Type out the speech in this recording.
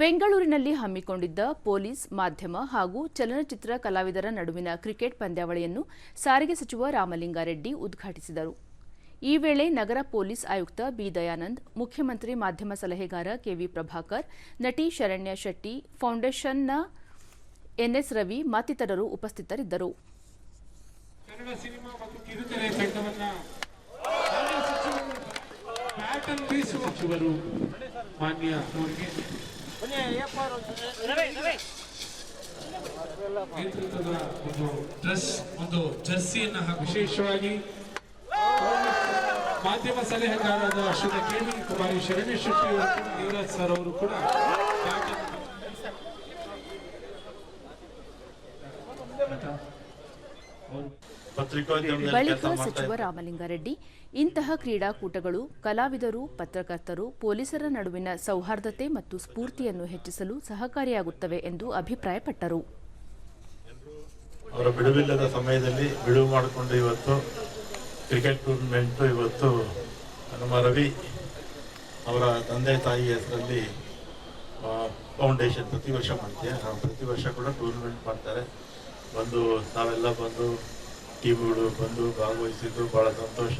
ಬೆಂಗಳೂರಿನಲ್ಲಿ ಹಮ್ಮಿಕೊಂಡಿದ್ದ ಪೊಲೀಸ್ ಮಾಧ್ಯಮ ಹಾಗೂ ಚಲನಚಿತ್ರ ಕಲಾವಿದರ ನಡುವಿನ ಕ್ರಿಕೆಟ್ ಪಂದ್ಯಾವಳಿಯನ್ನು ಸಾರಿಗೆ ಸಚಿವ ರಾಮಲಿಂಗಾರೆಡ್ಡಿ ಉದ್ಘಾಟಿಸಿದರು. ಈ ವೇಳೆ ನಗರ ಪೊಲೀಸ್ ಆಯುಕ್ತ ಬಿ ದಯಾನಂದ್, ಮುಖ್ಯಮಂತ್ರಿ ಮಾಧ್ಯಮ ಸಲಹೆಗಾರ ಕೆವಿ ಪ್ರಭಾಕರ್, ನಟಿ ಶರಣ್ಯ ಶೆಟ್ಟಿ, ಫೌಂಡೇಶನ್ನ ಎನ್ಎಸ್ ರವಿ ಮತ್ತಿತರರು ಉಪಸ್ಥಿತರಿದ್ದರು. ಮಾನ್ಯ ಡ್ರೆಸ್ ಒಂದು ಜರ್ಸಿಯನ್ನ ಹಾಗೂ ವಿಶೇಷವಾಗಿ ಮಾಧ್ಯಮ ಸಲಹೆಗಾರರಾದ Shri K V Kumari Sharanya Shetty Devaraj sir ಅವರು ಕೂಡ ಅವರು ಬಳಿಕ ಸಚಿವ ರಾಮಲಿಂಗಾರೆಡ್ಡಿ ಇಂತಹ ಕ್ರೀಡಾಕೂಟಗಳು ಕಲಾವಿದರು ಪತ್ರಕರ್ತರು ಪೊಲೀಸರ ನಡುವಿನ ಸೌಹಾರ್ದತೆ ಮತ್ತು ಸ್ಫೂರ್ತಿಯನ್ನು ಹೆಚ್ಚಿಸಲು ಸಹಕಾರಿಯಾಗುತ್ತವೆ ಎಂದು ಅಭಿಪ್ರಾಯಪಟ್ಟರು. ಅವರ ಬಿಡುವಿಲ್ಲದ ಸಮಯದಲ್ಲಿ ಬಿಡುವು ಮಾಡಿಕೊಂಡು ಇವತ್ತು ಕ್ರಿಕೆಟ್ ಟೂರ್ನಮೆಂಟ್ ಇವತ್ತು ನಮ್ಮ ರವಿ ಅವರ ತಂದೆ ತಾಯಿ ಹೆಸರಲ್ಲಿ ಫೌಂಡೇಶನ್ ಪ್ರತಿ ವರ್ಷ ಮಾಡ್ತೀವಿ ಪ್ರತಿ ವರ್ಷ ಕೂಡ ಟೂರ್ನಮೆಂಟ್ ಮಾಡ್ತಾರೆ. ಬಂದು ನಾವೆಲ್ಲ ಬಂದು ಟೀಮ್ಗಳು ಬಂದು ಭಾಗವಹಿಸಿದ್ದು ಬಹಳ ಸಂತೋಷ.